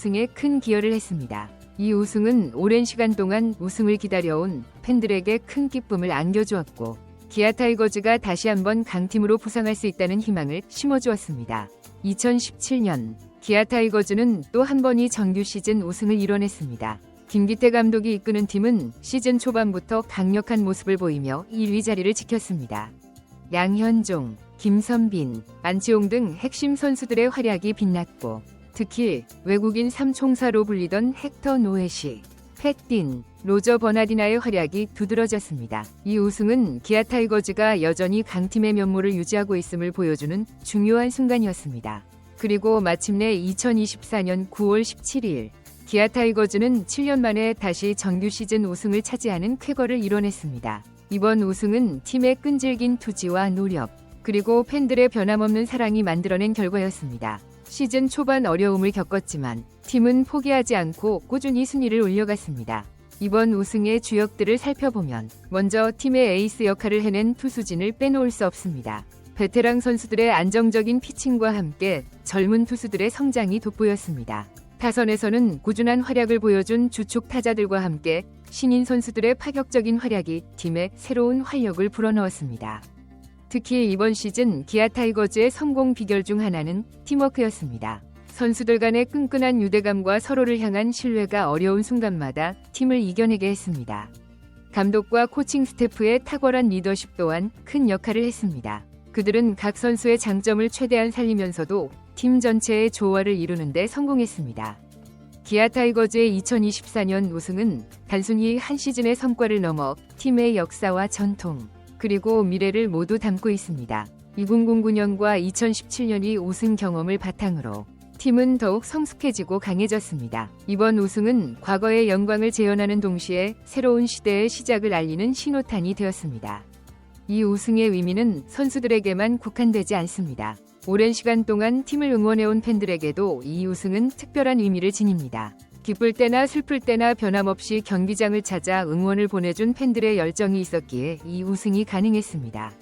우승에 큰 기여를 했습니다. 이 우승은 오랜 시간 동안 우승을 기다려온 팬들에게 큰 기쁨을 안겨주었고 기아 타이거즈가 다시 한번 강팀으로 부상할 수 있다는 희망을 심어주었습니다. 2017년 기아 타이거즈는 또 한 번이 정규 시즌 우승을 이뤄냈습니다. 김기태 감독이 이끄는 팀은 시즌 초반부터 강력한 모습을 보이며 1위 자리를 지켰습니다. 양현종, 김선빈, 안치홍 등 핵심 선수들의 활약이 빛났고 특히 외국인 삼총사로 불리던 헥터 노에시, 팻딘, 로저 버나디나의 활약이 두드러졌습니다. 이 우승은 기아 타이거즈가 여전히 강팀의 면모를 유지하고 있음을 보여주는 중요한 순간이었습니다. 그리고 마침내 2024년 9월 17일 기아 타이거즈는 7년 만에 다시 정규 시즌 우승을 차지하는 쾌거를 이뤄냈습니다. 이번 우승은 팀의 끈질긴 투지와 노력, 그리고 팬들의 변함없는 사랑이 만들어낸 결과였습니다. 시즌 초반 어려움을 겪었지만 팀은 포기하지 않고 꾸준히 순위를 올려갔습니다. 이번 우승의 주역들을 살펴보면 먼저 팀의 에이스 역할을 해낸 투수진을 빼놓을 수 없습니다. 베테랑 선수들의 안정적인 피칭과 함께 젊은 투수들의 성장이 돋보였습니다. 타선에서는 꾸준한 활약을 보여준 주축 타자들과 함께 신인 선수들의 파격적인 활약이 팀에 새로운 활력을 불어넣었습니다. 특히 이번 시즌 기아 타이거즈의 성공 비결 중 하나는 팀워크였습니다. 선수들 간의 끈끈한 유대감과 서로를 향한 신뢰가 어려운 순간마다 팀을 이겨내게 했습니다. 감독과 코칭 스태프의 탁월한 리더십 또한 큰 역할을 했습니다. 그들은 각 선수의 장점을 최대한 살리면서도 팀 전체의 조화를 이루는 데 성공했습니다. 기아 타이거즈의 2024년 우승은 단순히 한 시즌의 성과를 넘어 팀의 역사와 전통, 그리고 미래를 모두 담고 있습니다. 2009년과 2017년이 우승 경험을 바탕으로 팀은 더욱 성숙해지고 강해졌습니다. 이번 우승은 과거의 영광을 재현하는 동시에 새로운 시대의 시작을 알리는 신호탄이 되었습니다. 이 우승의 의미는 선수들에게만 국한되지 않습니다. 오랜 시간 동안 팀을 응원해온 팬들에게도 이 우승은 특별한 의미를 지닙니다. 기쁠 때나 슬플 때나 변함없이 경기장을 찾아 응원을 보내준 팬들의 열정이 있었기에 이 우승이 가능했습니다.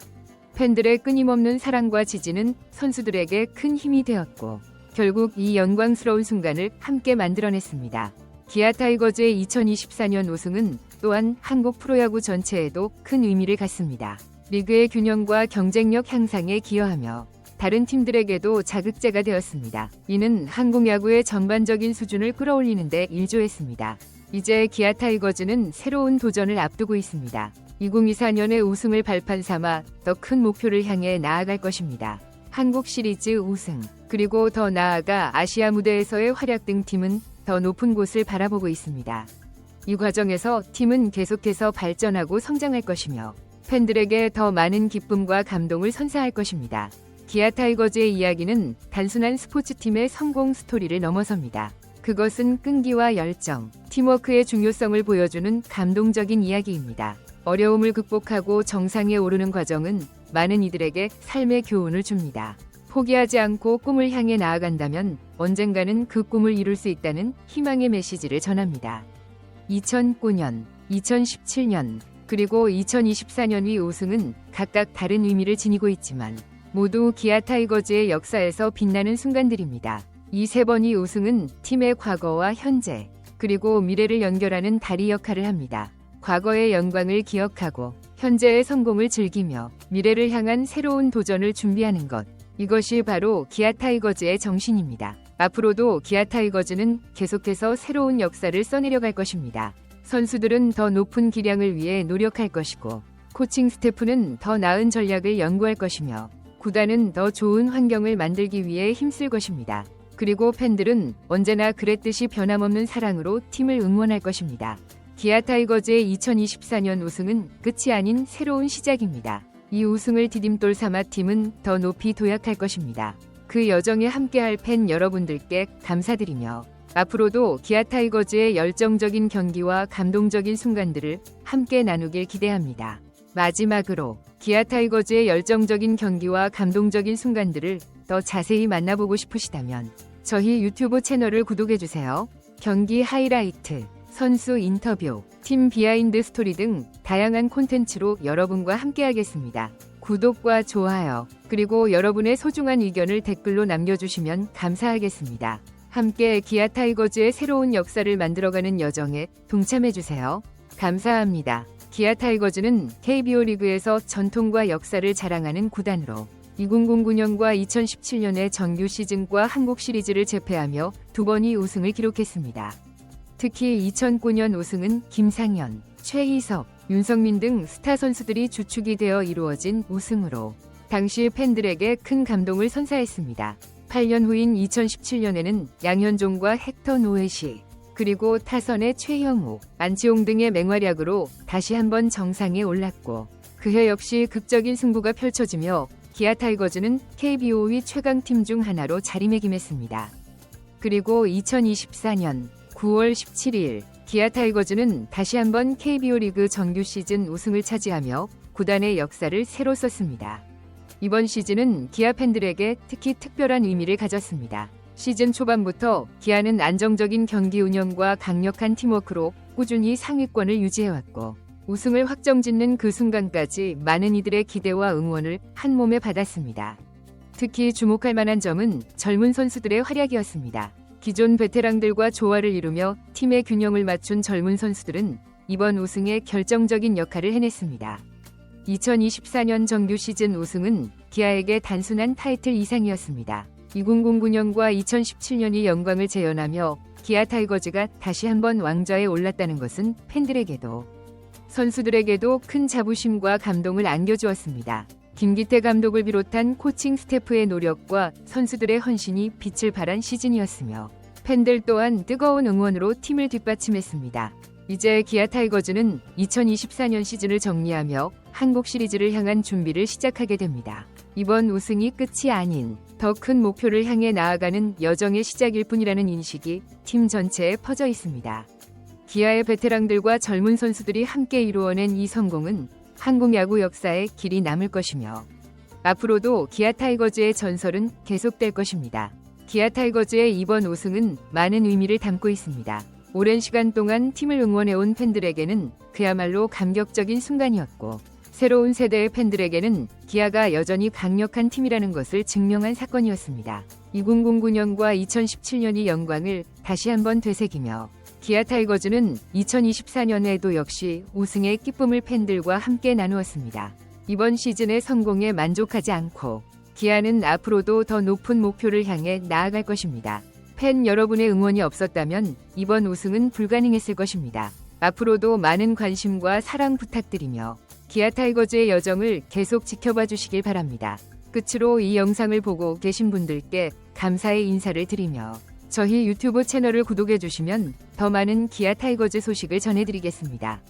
팬들의 끊임없는 사랑과 지지는 선수들에게 큰 힘이 되었고 결국 이 영광스러운 순간을 함께 만들어냈습니다. 기아 타이거즈의 2024년 우승은 또한 한국 프로야구 전체에도 큰 의미를 갖습니다. 리그의 균형과 경쟁력 향상에 기여하며 다른 팀들에게도 자극제가 되었습니다. 이는 한국 야구의 전반적인 수준을 끌어올리는데 일조했습니다. 이제 기아 타이거즈는 새로운 도전을 앞두고 있습니다. 2024년의 우승을 발판 삼아 더 큰 목표를 향해 나아갈 것입니다. 한국 시리즈 우승, 그리고 더 나아가 아시아 무대에서의 활약 등 팀은 더 높은 곳을 바라보고 있습니다. 이 과정에서 팀은 계속해서 발전하고 성장할 것이며 팬들에게 더 많은 기쁨과 감동을 선사할 것입니다. 기아 타이거즈의 이야기는 단순한 스포츠팀의 성공 스토리를 넘어섭니다. 그것은 끈기와 열정, 팀워크의 중요성을 보여주는 감동적인 이야기입니다. 어려움을 극복하고 정상에 오르는 과정은 많은 이들에게 삶의 교훈을 줍니다. 포기하지 않고 꿈을 향해 나아간다면 언젠가는 그 꿈을 이룰 수 있다는 희망의 메시지를 전합니다. 2009년, 2017년, 그리고 2024년의 우승은 각각 다른 의미를 지니고 있지만 모두 기아 타이거즈의 역사에서 빛나는 순간들입니다. 이 세 번의 우승은 팀의 과거와 현재, 그리고 미래를 연결하는 다리 역할을 합니다. 과거의 영광을 기억하고 현재의 성공을 즐기며 미래를 향한 새로운 도전을 준비하는 것. 이것이 바로 기아 타이거즈의 정신입니다. 앞으로도 기아 타이거즈는 계속해서 새로운 역사를 써내려갈 것입니다. 선수들은 더 높은 기량을 위해 노력할 것이고 코칭 스태프는 더 나은 전략을 연구할 것이며 구단은 더 좋은 환경을 만들기 위해 힘쓸 것입니다. 그리고 팬들은 언제나 그랬듯이 변함없는 사랑으로 팀을 응원할 것입니다. 기아 타이거즈의 2024년 우승은 끝이 아닌 새로운 시작입니다. 이 우승을 디딤돌 삼아 팀은 더 높이 도약할 것입니다. 그 여정에 함께할 팬 여러분들께 감사드리며 앞으로도 기아 타이거즈의 열정적인 경기와 감동적인 순간들을 함께 나누길 기대합니다. 마지막으로 기아 타이거즈의 열정적인 경기와 감동적인 순간들을 더 자세히 만나보고 싶으시다면 저희 유튜브 채널을 구독해주세요. 경기 하이라이트, 선수 인터뷰, 팀 비하인드 스토리 등 다양한 콘텐츠로 여러분과 함께하겠습니다. 구독과 좋아요, 그리고 여러분의 소중한 의견을 댓글로 남겨주시면 감사하겠습니다. 함께 기아 타이거즈의 새로운 역사를 만들어가는 여정에 동참해주세요. 감사합니다. 기아 타이거즈는 KBO 리그에서 전통과 역사를 자랑하는 구단으로 2009년과 2017년의 정규 시즌과 한국 시리즈를 제패하며 두 번이 우승을 기록했습니다. 특히 2009년 우승은 김상현, 최희석, 윤성민 등 스타 선수들이 주축이 되어 이루어진 우승으로 당시 팬들에게 큰 감동을 선사했습니다. 8년 후인 2017년에는 양현종과 헥터 노회시 그리고 타선의 최형우, 안치홍 등의 맹활약으로 다시 한번 정상에 올랐고 그해 역시 극적인 승부가 펼쳐지며 기아 타이거즈는 KBO의 최강팀 중 하나로 자리매김했습니다. 그리고 2024년 9월 17일 기아 타이거즈는 다시 한번 KBO 리그 정규 시즌 우승을 차지하며 구단의 역사를 새로 썼습니다. 이번 시즌은 기아 팬들에게 특히 특별한 의미를 가졌습니다. 시즌 초반부터 기아는 안정적인 경기 운영과 강력한 팀워크로 꾸준히 상위권을 유지해왔고 우승을 확정짓는 그 순간까지 많은 이들의 기대와 응원을 한 몸에 받았습니다. 특히 주목할 만한 점은 젊은 선수들의 활약이었습니다. 기존 베테랑들과 조화를 이루며 팀의 균형을 맞춘 젊은 선수들은 이번 우승에 결정적인 역할을 해냈습니다. 2024년 정규 시즌 우승은 기아에게 단순한 타이틀 이상이었습니다. 2009년과 2017년이 영광을 재현하며 기아 타이거즈가 다시 한번 왕좌에 올랐다는 것은 팬들에게도 선수들에게도 큰 자부심과 감동을 안겨주었습니다. 김기태 감독을 비롯한 코칭 스태프의 노력과 선수들의 헌신이 빛을 발한 시즌이었으며 팬들 또한 뜨거운 응원으로 팀을 뒷받침했습니다. 이제 기아 타이거즈는 2024년 시즌을 정리하며 한국 시리즈를 향한 준비를 시작하게 됩니다. 이번 우승이 끝이 아닌 더 큰 목표를 향해 나아가는 여정의 시작일 뿐이라는 인식이 팀 전체에 퍼져 있습니다. 기아의 베테랑들과 젊은 선수들이 함께 이루어낸 이 성공은 한국 야구 역사에 길이 남을 것이며 앞으로도 기아 타이거즈의 전설은 계속될 것입니다. 기아 타이거즈의 이번 우승은 많은 의미를 담고 있습니다. 오랜 시간 동안 팀을 응원해온 팬들에게는 그야말로 감격적인 순간이었고 새로운 세대의 팬들에게는 기아가 여전히 강력한 팀이라는 것을 증명한 사건이었습니다. 2009년과 2017년이 영광을 다시 한번 되새기며 기아 타이거즈는 2024년에도 역시 우승의 기쁨을 팬들과 함께 나누었습니다. 이번 시즌의 성공에 만족하지 않고 기아는 앞으로도 더 높은 목표를 향해 나아갈 것입니다. 팬 여러분의 응원이 없었다면 이번 우승은 불가능했을 것입니다. 앞으로도 많은 관심과 사랑 부탁드리며 기아 타이거즈의 여정을 계속 지켜봐 주시길 바랍니다. 끝으로 이 영상을 보고 계신 분들께 감사의 인사를 드리며 저희 유튜브 채널을 구독해 주시면 더 많은 기아 타이거즈 소식을 전해드리겠습니다.